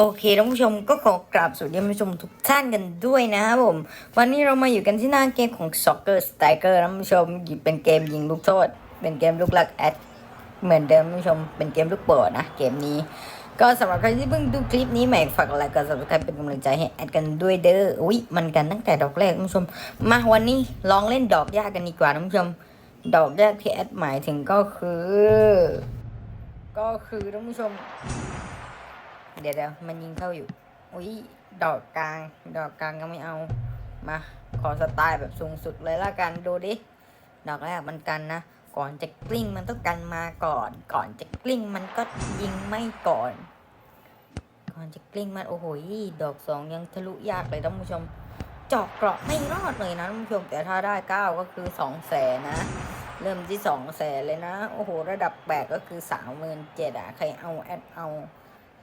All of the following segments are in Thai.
โอเคท่านผู้ชมก็ขอกราบสวัสดีท่านผู้ชมทุกท่านกันด้วยนะครับผม วันนี้เรามาอยู่กันที่หน้าเกมของ Soccer Striker ท่านผู้ชมเป็นเกมยิงลูกโทษ เป็นเกมลูกหลักแอดเหมือนเดิมท่านผู้ชมเป็นเกมลูกโป่งนะเกมนี้ ก็สำหรับใครที่เพิ่งดูคลิปนี้ใหม่ฝากไลค์กด subscribe เป็นกำลังใจให้แอดกันด้วยเด้ออุ้ยมันกันตั้งแต่ดอกแรกท่านผู้ชม มาวันนี้ลองเล่นดอกยากกันดีกว่าท่านผู้ชม ดอกยากที่แอดหมายถึงก็คือ ก็คือท่านผู้ชม เดี๋ยวเดี๋ยวมันยิงเข้าอยู่ อุ้ยดอกกลาง ดอกกลางก็ไม่เอา มาขอสไตล์แบบสูงสุดเลยละกันดูดิ ดอกแรกมันกันนะ ก่อนจะกลิ้งมันต้องกันมาก่อน ก่อนจะกลิ้งมันก็ยิงไม่ก่อน ก่อนจะกลิ้งมันโอ้โหดอกสองยังทะลุยากเลยท่านผู้ชมจอกเกราะไม่รอดเลยนะท่านผู้ชมแต่ถ้าได้เก้าก็คือสองแสนนะ เริ่มที่สองแสนเลยนะ โอ้โห ระดับแปดก็คือสามหมื่นเจ็ดอะใครเอาแอดเอา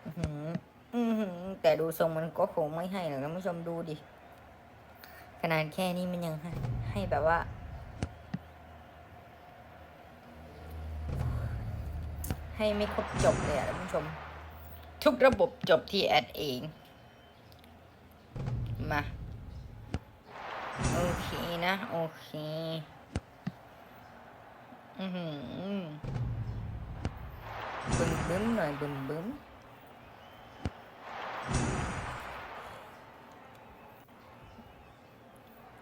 อืออือแต่ดูทรงมันก็คงไม่ให้หรอกท่านผู้ชมดูดิขนาดแค่นี้มันยังให้ให้แบบว่า ให้ไม่ครบจบเลยอะท่านผู้ชม ทุกระบบจบที่แอดเอง มา โอเคนะ โอเค อือหือบึ้มบึ้มหน่อยบึ้มบึ้ม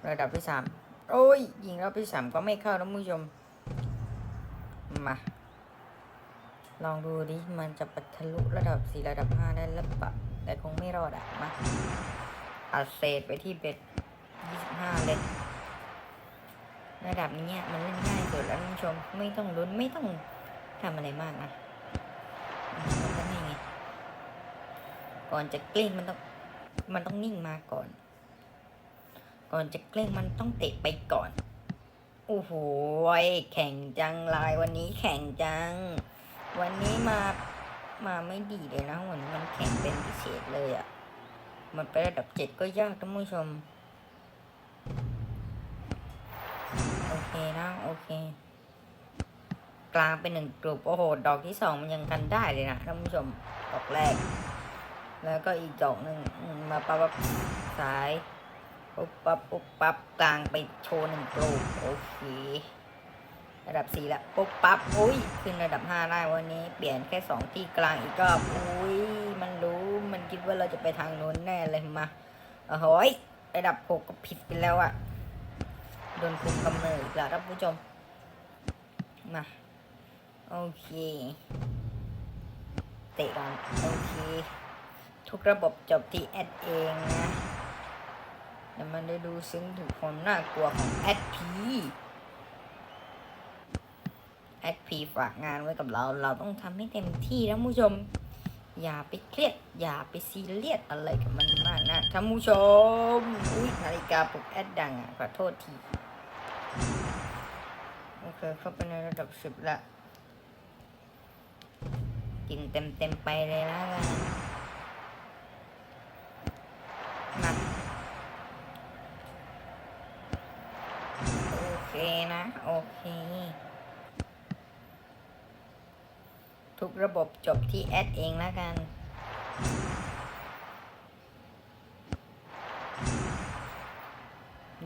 ระดับที่สามโอ้ยยิงรอบที่สามก็ไม่เข้านะผู้ชม มา ลองดูดิ มันจะปัทะลุระดับสี่ระดับห้าได้หรือเปล่าแต่คงไม่รอดอะมาอัดเศษไปที่เบ็ดยี่สิบห้าเลย ระดับนี้มันเล่นง่ายสุดแล้วท่านผู้ชม ไม่ต้องลุ้นไม่ต้องทำอะไรมากนะมันก็นี่ไง ก่อนจะกลิ้งมันต้อง มันต้องนิ่งมาก่อน ก่อนจะเกล้งมันต้องเตะไปก่อน โอ้โห แข่งจังลายวันนี้แข่งจัง วันนี้มา มาไม่ดีเลยนะวันนี้มันแข่งเป็นพิเศษเลยอะ่ะ มันไประดับเจ็ดก็ยากท่านผู้ชม โอเคนะ โอเค กลางเป็นหนึ่งกลุ่มโอ้โห ดอกที่สองมันยังกันได้เลยนะท่านผู้ชม ดอกแรก แล้วก็อีกดอกหนึ่งมาปั๊บปับซ้ายปุ๊บปั๊บปุ๊บปั๊บกลางไปโชว์หนึ่งโปรโอเค ระดับสี่ละปุ๊บปั๊บอุ้ยขึ้นระดับห้าได้วันนี้ เปลี่ยนแค่สองที่กลางอีกรอบอุ้ยมันรู้มันคิดว่าเราจะไปทางนู้นแน่เลยมาโอ้โหยระดับหกก็ผิดไปแล้วอะโดนคุมกำเนิดอีกแล้วท่านผู้ชม มาโอเค เตะก่อนโอเค ทุกระบบจบที่แอดเองนะแต่มันได้ดูซึ้งถึงความน่ากลัวของแอดพี แอดพีฝากงานไว้กับเรา เราต้องทำให้เต็มที่นะผู้ชม อย่าไปเครียด อย่าไปซีเรียสอะไรกับมันมากนะท่านผู้ชม อุ้ยนาฬิกาปลุกแอดดังอะขอโทษที โอเค เข้าไปในระดับสิบละกินเต็มเต็มไปเลยนะกันมาโอเคนะ โอเค ทุกระบบจบที่แอดเองแล้วกัน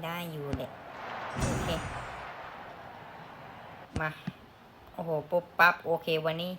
ได้อยู่เด็กโอเค มา โอ้โห ปุ๊บปั๊บ โอเควันนี้